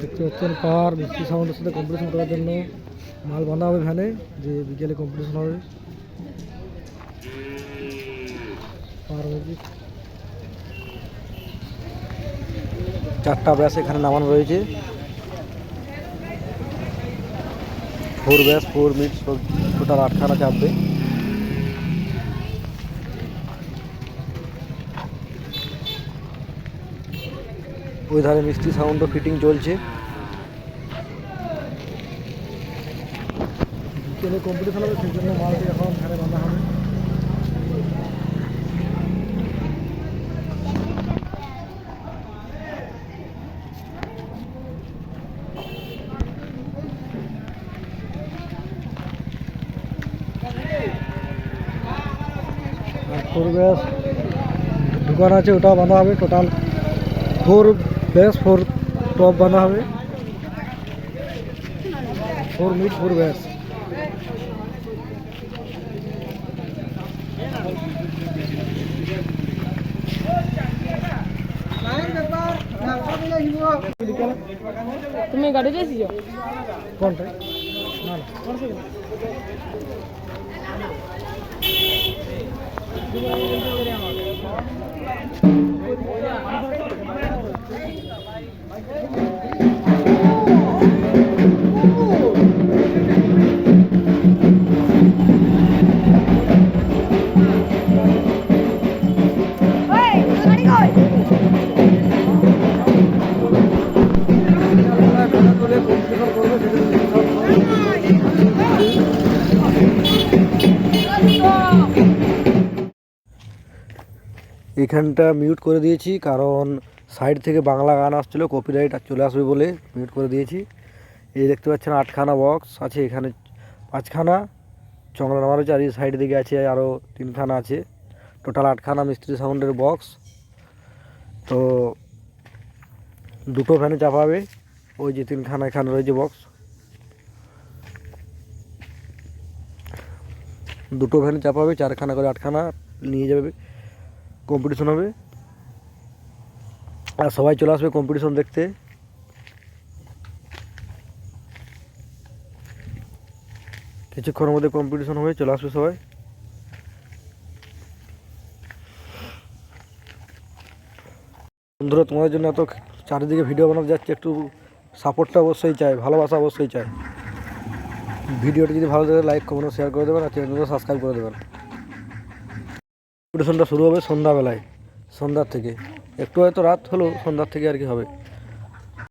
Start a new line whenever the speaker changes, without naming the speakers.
দেখতে পাচ্ছেন পাওয়ার, মিষ্টি সাউন্ডের সাথে কম্পিটিশন করার জন্য। মাল বাঁধা হবে ভ্যানে, যে বিকেলে কম্পিটিশন হবে। চারটা ব্যাস এখানে নামানো রয়েছে। ফোর ব্যাস ফোর মিট টোটাল আটখানা চাপবে। ওই ধারে মিষ্টি সাউন্ডও ফিটিং চলছে। বিকেলে কম্পিটিশন হবে সেই জন্য মালটি এখন ঘরে বাঁধা হবে। আর ফোর ব্যাস দোকান আছে, ওটা বাঁধা হবে টোটাল ফোর ব্যাস ফোর টপ বাঁধা হবে। ফোর মিট ফোর ব্যাস
তুমি গাড়িতে এসেছ?
কোনটা? না না। এখানটা মিউট করে দিয়েছি, কারণ সাইড থেকে বাংলা গান আসছিল কপিরাইট চলে আসবে বলে মিউট করে দিয়েছি। এই দেখতে পাচ্ছেন আটখানা বক্স আছে এখানে, পাঁচখানা, চংলা নামার হচ্ছে আর এই সাইড দিকে আছে আরও তিনখানা আছে। টোটাল আটখানা মিস্ত্রি সাউন্ডের বক্স তো দুটো ফ্যানে চাপাবে, ওই যে তিনখানা এখানে রয়েছে বক্স দুটো ভ্যানে চাপাবে, চারখানা করে আটখানা নিয়ে যাবে। কম্পিটিশন হবে। আর সবাই চলে আসবে কম্পিটিশন দেখতে। কিছুক্ষণের মধ্যে কম্পিটিশন হবে চলে আসবে সবাই। বন্ধুরা, তোমাদের জন্য এত চারিদিকে ভিডিও বানাতে যাচ্ছে, একটু সাপোর্টটা অবশ্যই চাই, ভালোবাসা অবশ্যই চাই। ভিডিওটি যদি ভালো লাগে লাইক কমেন্ট শেয়ার করে দেবেন, আর চ্যানেলটা সাবস্ক্রাইব করে দেবেন। কম্পিটিশনটা শুরু হবে সন্ধ্যাবেলায়। সন্ধ্যার থেকে। একটু হয়তো রাত হলেও সন্ধ্যার থেকে আর কি হবে।